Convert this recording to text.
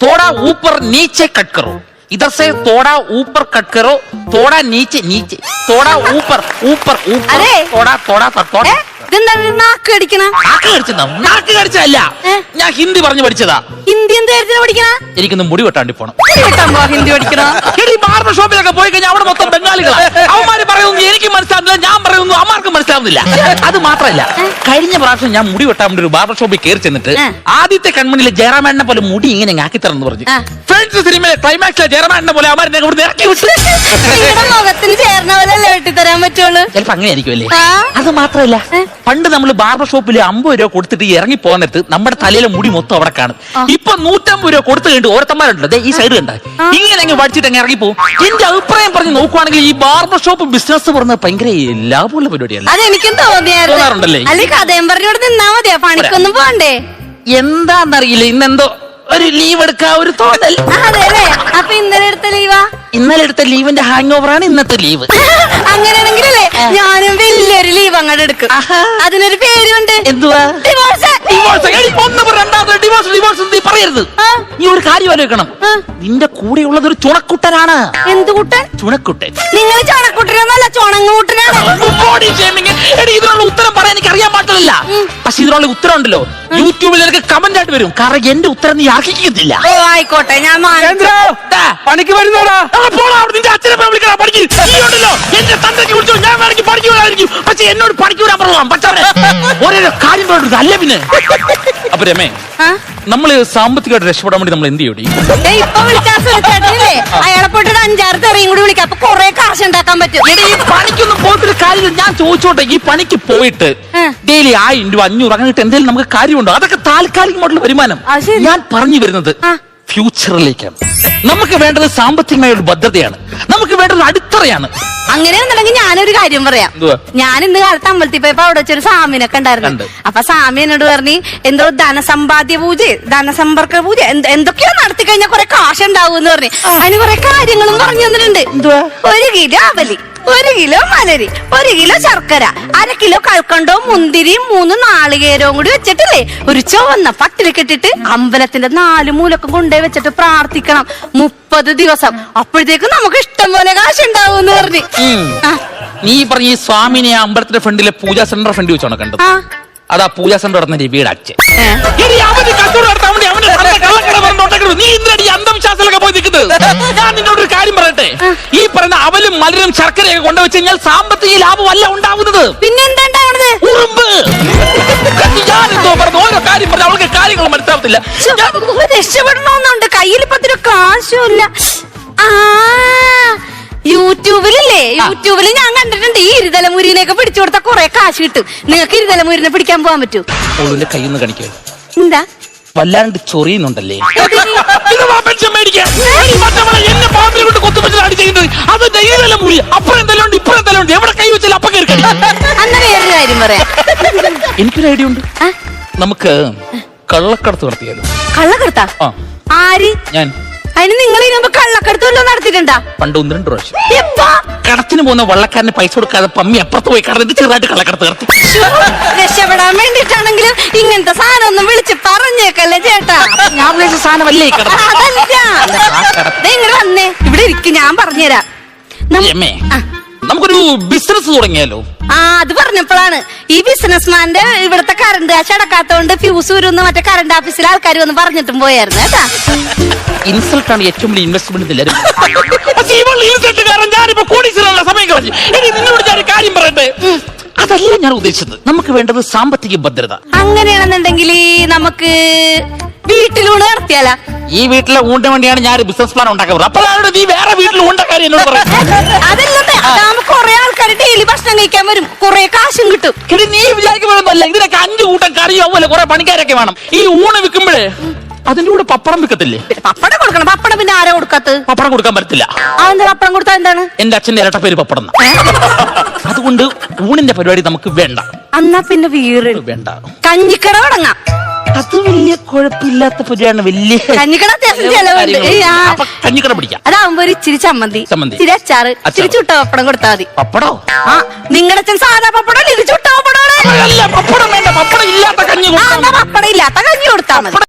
थोड़ा ऊपर नीचे कट करो इधर से थोड़ा ऊपर कट करो थोड़ा नीचे नीचे थोड़ा ऊपर ऊपर ऊपर अरे! थोड़ा थोड़ा ഏ थोड़ा ഇതെന്താ ഒരു നാക്ക് കടിക്കണ നാക്ക് കടിച്ചതാ നാക്ക് കടിച്ചതല്ല ഏ? ഞാൻ ഹിന്ദി പറഞ്ഞു പഠിച്ചതാ ഹിന്ദി എന്ത് കാര്യത്തിന് പഠിക്കണ എനിക്കൊന്ന് മുടി വെട്ടാണ്ടി പോണം കേട്ടോ ഹിന്ദി പഠിക്കണ എടി ബാർബർ ഷോപ്പിലൊക്കെ പോയി കഴിഞ്ഞാൽ അവിടെ മൊത്തം ബംഗാളികളാ അവന്മാര് പറയുന്നു എനിക്ക് മനസ്സിലാവുന്നില്ല. ഞാൻ പറയുന്നു അമ്മാർക്കും മനസ്സിലാവുന്നില്ല. അത് മാത്രമല്ല കഴിഞ്ഞ പ്രാവശ്യം ഞാൻ മുടി വെട്ടാൻ വേണ്ടി ഒരു ബാർബർ ഷോപ്പിൽ കയറി ചെന്നിട്ട്. ആദ്യത്തെ കൺമണിയിലെ ജയറാമേണ്ണനെ പോലെ മുടി ഇങ്ങനെ ആക്കി തരണം പറഞ്ഞു. ഫ്രണ്ട്സ് സിനിമയിലെ ക്ലൈമാക്സിലെ ജയറാമേണ്ണനെ പോലെ ഇവിടെ ഇറക്കി വിട്ടു. നിങ്ങളുടെ മുഖത്തിന് ചേർന്ന പോലെ അല്ലേ വെട്ടിത്തരാൻ പറ്റുള്ളൂ? ചിലപ്പോ അങ്ങനെ ആയിരിക്കുമല്ലേ അത് മാത്രമല്ല പണ്ട് നമ്മൾ ബാർബർ ഷോപ്പിൽ അമ്പത് രൂപ കൊടുത്തിട്ട് ഇറങ്ങി പോകുന്നിടത്ത് നമ്മുടെ തലയിലെ മുടി മൊത്തം അവിടെ കാണും. ഇപ്പൊ നൂറ്റമ്പത് രൂപ കൊടുത്തു കഴിഞ്ഞിട്ട് ഓരോരുത്തന്മാരുണ്ടല്ലോ ദേ ഈ സൈഡ് കണ്ട. ഇങ്ങനെ അങ്ങ് വടിച്ചിട്ട് അങ്ങ് ഇറങ്ങി പോകും എന്റെ അഭിപ്രായം പറഞ്ഞ് നോക്കുവാണെങ്കിൽ ഈ ബാർബർ ഷോപ്പ് ബിസിനസ് പറഞ്ഞത് ഭയങ്കര ലാഭമുള്ള പരിപാടിയല്ല അതെനിക്കും തോന്നിയായിരുന്നു തോന്നാറുണ്ടല്ലേ? അല്ലെ കഥയും പറഞ്ഞോട് നിന്നാ മതിയാ? പണിക്കൊന്നും പോണ്ടേ എന്താന്നറിയില്ല. ഇന്നെന്തോ ഒരു ലീവ് എടുക്കാ ഒരു തോന്നൽ. ആ, അതെ അല്ലേ അപ്പൊ ഇന്നലെ എടുത്ത ലീവാ ഇന്നലെ എടുത്ത ലീവിന്റെ ഹാങ് ആണ് ഇന്നത്തെ ലീവ് അങ്ങനെയാണെങ്കിലല്ലേ ഞാനും വലിയൊരു ലീവ് അങ്ങോട്ട് എടുക്കും. അതിനൊരു പേരുണ്ട്. എന്തുവാ. ഡിവോഴ്സ് ഡിവോഴ്സ് ഡിവോഴ്സ് നീ പറയരുത്. നീ ഒരു കാര്യം ആലോചിക്കണം. നിന്റെ കൂടെയുള്ളത് ഒരു ചുണക്കുട്ടനാണ്. എന്ത് കുട്ടൻ? ചുണക്കുട്ടൻ. നിങ്ങൾ ചുണക്കുട്ടനല്ല ചുണങ്ങൂട്ടനാണ് ഇതിനുള്ള ഉത്തരം അറിയാൻ പാടില്ല പക്ഷെ ഇതിനുള്ള ഉത്തരം ഉണ്ടല്ലോ യൂട്യൂബിൽ നിനക്ക് കമന്റ് ആയിട്ട് വരും. കാരണം എന്റെ ഉത്തരം നീ അർഹിക്കുന്നില്ല ഓ ആയിക്കോട്ടെ ഞാൻ പണിക്ക് വരുന്നോടാ. ആ, പോടാ അവിടെ, നിന്റെ നീ ഉണ്ടല്ലോ, എന്റെ തന്തയ്ക്ക് വിളിച്ചോ, ഞാൻ വേണമെങ്കിൽ. പക്ഷെ എന്നോട് പക്ഷേ ഓരോരോ കാര്യം അല്ല പിന്നെ? അപ്പൊ രമേ? നമ്മൾ സാമ്പത്തികമായിട്ട് രക്ഷപ്പെടാൻ വേണ്ടി നമ്മൾ എന്ത് ചെയ്യും? ദേ ഇപ്പൊ അയാളെ പോയിട്ട് അഞ്ചാറ് തെറിയും കൂടി വിളിക്കാം. അപ്പൊ കൊറേ കാശ് ഉണ്ടാക്കാൻ പറ്റും. ഈ പണിക്കൊന്നും പോയിട്ടൊരു കാര്യമില്ല. ഞാൻ ചോദിച്ചോട്ടെ ഈ പണിക്ക് പോയിട്ട് ഡെയിലി ആയിരം രൂപ അഞ്ഞൂറ് അങ്ങനെ എന്തെങ്കിലും നമുക്ക് കാര്യമുണ്ടോ? അതൊക്കെ താൽക്കാലികമായിട്ടുള്ള വരുമാനം. ഞാൻ പറഞ്ഞു വരുന്നത്. ഫ്യൂച്ചറിലേക്കാണ്. നമുക്ക് വേണ്ടത് സാമ്പത്തികമായ ഒരു ഭദ്രതയാണ്. നമുക്ക് വേണ്ടത് അടിത്തറയാണ്. അങ്ങനെയാണെന്നുണ്ടെങ്കിൽ ഞാനൊരു കാര്യം പറയാം. ഞാൻ ഇന്ന് കാലത്ത് അമ്പലത്തിൽ പോയപ്പോ അവിടെ വെച്ചൊരു സ്വാമിനൊക്കെ. ഉണ്ടായിരുന്നു. അപ്പൊ സ്വാമി എന്നോട് പറഞ്ഞു എന്തോ ധനസമ്പാദ്യ പൂജ ധനസമ്പർക്ക പൂജ എന്ത്- എന്തൊക്കെയോ നടത്തി കഴിഞ്ഞാൽ കുറെ കാശ് ഉണ്ടാവും എന്ന് പറഞ്ഞു അതിന് കുറെ കാര്യങ്ങളും പറഞ്ഞു തന്നിട്ടുണ്ട്. ഒരു കിലോ അവലി. ഒരു കിലോ മലരി ഒരു കിലോ ശർക്കര അര കിലോ കൽക്കണ്ടവും മുന്തിരിയും മൂന്ന് നാളികേരവും കൂടി വെച്ചിട്ടില്ലേ? ഒരു ചുവന്ന പട്ടിൽ കെട്ടിട്ട് അമ്പലത്തിന്റെ നാല് മൂലൊക്കെ കൊണ്ടുപോയി വെച്ചിട്ട് പ്രാർത്ഥിക്കണം. മുപ്പത് ദിവസം. അപ്പോഴത്തേക്കും നമുക്ക് ഇഷ്ടം പോലെ കാശ് ഉണ്ടാവും എന്ന് പറഞ്ഞു നീ പറഞ്ഞ ഈ സ്വാമിനെ അമ്പലത്തിന്റെ ഫ്രണ്ടിലെ പൂജാ സെന്റർ ഫ്രണ്ട് വെച്ചാണ് കണ്ടത്. അതാ പൂജാ സെന്റർ നടന്ന രവിയുടെ അച്ഛൻ. കള്ളക്കട നീ ഈ അന്ധവിശ്വാസത്തിലൊക്കെ പോയി നിൽക്കുന്നത്? ഞാൻ നിന്നോട് ഒരു കാര്യം പറയട്ടെ? ഈ പറയുന്ന അവലും മലരും ശർക്കരയൊക്കെ കൊണ്ടുവച്ച് കഴിഞ്ഞാൽ സാമ്പത്തിക ലാഭമല്ല ഉണ്ടാവുന്നത്. പിന്നെന്താ ഉറുമ്പ്. ഞാൻ എന്തോ പറഞ്ഞു ഓരോ കാര്യം പറഞ്ഞു അവൾക്ക് കാര്യങ്ങൾ മനസ്സിലാവത്തില്ല. രക്ഷപ്പെടണമെന്നുണ്ട്. കയ്യിൽ ഇപ്പൊ ഇത്തിരി കാശുമില്ല യൂട്യൂബിലില്ലേ? യൂട്യൂബിൽ ഞാൻ കണ്ടിട്ടുണ്ട്. ഈ ഇരുതലമുരിനെയൊക്കെ പിടിച്ചു കൊടുത്താൽ കുറെ കാശ് കിട്ടും. നിങ്ങൾക്ക് ഇരുതലമുരിനെ പിടിക്കാൻ പോകാൻ പറ്റൂ. കൈ കയ്യിൽ നിന്ന് കണിക്കുക എന്താ? വല്ലാണ്ട് ചൊറിയുന്നുണ്ടല്ലേ? എനിക്കൊരു ഐഡിയ ഉണ്ട്. നമുക്ക് കള്ളക്കടത്ത് നടത്തിയാലോ? കള്ളക്കടത്താ? ആര്? ഞാൻ. അതിന് നിങ്ങൾ ഇതിനുമ്പ് കള്ളക്കടത്ത് വല്ലതും നടത്തിയിട്ടുണ്ടാ? പണ്ട് ഒന്ന് രണ്ട് പ്രാവശ്യം. കടത്തിന് പോകുന്ന വള്ളക്കാരന് പൈസ കൊടുക്കാതെ പമ്മി അപ്പുറത്ത് പോയി കടന്നിട്ട് ചെറുതായിട്ട് കള്ളക്കടത്ത് നടത്തി ശ്ശോ, രക്ഷപ്പെടാൻ വേണ്ടിട്ടാണെങ്കിലും ഇങ്ങനത്തെ സാധനം ഒന്നും വിളിച്ച് പറഞ്ഞേക്കല്ലേ ചേട്ടാ. ഞാൻ വിളിച്ച സാധനമല്ലേ ഈ കടത്ത് അതല്ല. ദേ ഇങ്ങട് വന്നേ. ഇവിടെ ഇരിക്കും ഞാൻ പറഞ്ഞുതരാം. അമ്മേ ആ. നമുക്കൊരു ബിസിനസ് തുടങ്ങിയാലോ? ആ അത് പറഞ്ഞപ്പോഴാണ്. ഈ ബിസിനസ്മാന്റെ ഇവിടുത്തെ കറണ്ട് കാശ് അടക്കാത്തോണ്ട് ഫ്യൂസ് വരുന്ന മറ്റേ കറണ്ട് ഓഫീസിലെ ആൾക്കാർ വന്ന് പറഞ്ഞിട്ടും പോയായിരുന്നു കേട്ടാ. ഇൻസൾട്ട് ആണ് ഏറ്റവും വലിയ ഇൻവെസ്റ്റ്മെന്റ് എല്ലാവരും പക്ഷേ ഇവൾ insult കാരണം ഞാനിപ്പോ കോടീശ്വരനുള്ള സമയം കളഞ്ഞു. ഇനി നിന്നോട് ഞാൻ ഒരു കാര്യം പറയട്ടെ? അതല്ല ഞാൻ ഉദ്ദേശിച്ചത്. നമുക്ക് വേണ്ടത് സാമ്പത്തിക ഭദ്രത. അങ്ങനെയാണെന്നുണ്ടെങ്കിൽ നമുക്ക് വീട്ടിലൂടെ നടത്തിയാലാ. ഈ വീട്ടിലെ ഊണ്ട വേണ്ടിയാണ് ഞാൻ ബിസിനസ് പ്ലാൻ ഉണ്ടാക്കുന്നത് അപ്പോഴാണ് നീ വേറെ വീട്ടിൽ ഊണ്ട കാര്യം എന്നോട് പറയുന്നത്. അതല്ലേ അതാകുമ്പോ കുറെ ആൾക്കാർ ഡെയിലി ഭക്ഷണം കഴിക്കാൻ വരും. കുറെ കാശും കിട്ടും. എടി, നീ വിചാരിക്കുമ്പോഴൊന്നുമല്ല ഇതിനൊക്കെ അഞ്ചു കൂട്ടം കറിയോ അതുപോലെ കുറെ പണിക്കാരൊക്കെ വേണം. ഈ ഊണ് വിൽക്കുമ്പോഴേ അതിന്റെ കൂടെ പപ്പടം വിൽക്കത്തില്ലേ? പപ്പടം കൊടുക്കണം. പപ്പടം പിന്നെ ആരാ കൊടുക്കാത്തത്? പപ്പടം കൊടുക്കാൻ പറ്റത്തില്ല. പപ്പടം കൊടുത്താൽ എന്താണ്? എന്റെ അച്ഛന്റെ ഇരട്ട പേര് പപ്പടം. അതുകൊണ്ട് ഊണിന്റെ പരിപാടി നമുക്ക് വേണ്ട. അന്നാ പിന്നെ വീട് വേണ്ട. കഞ്ഞിക്കട തുടങ്ങാം. അത് വലിയ കുഴപ്പമില്ലാത്ത പരിപാടിയാണ് വലിയ കഞ്ഞിക്കട അത്യാവശ്യം ചെലവുണ്ട്. ആ. അപ്പൊ കഞ്ഞിക്കട പിടിക്കാം. അതാവുമ്പോ ഒരു ഇച്ചിരി ചമ്മന്തി. ചമ്മന്തി. ഇച്ചിരി അച്ചാറ്. ഇച്ചിരി ചുട്ട പപ്പടം കൊടുത്താൽ മതി. പപ്പടോ? ആ നിങ്ങളുടെ അച്ഛൻ സാധാ പപ്പടം ഇത് ചുട്ട പപ്പടം അല്ല പപ്പടം വേണ്ട. പപ്പടം ഇല്ലാത്ത കഞ്ഞി ആ കൊടുത്താൽ എന്നാ പപ്പടം ഇല്ലാത്ത കഞ്ഞി കൊടുത്താൽ മതി.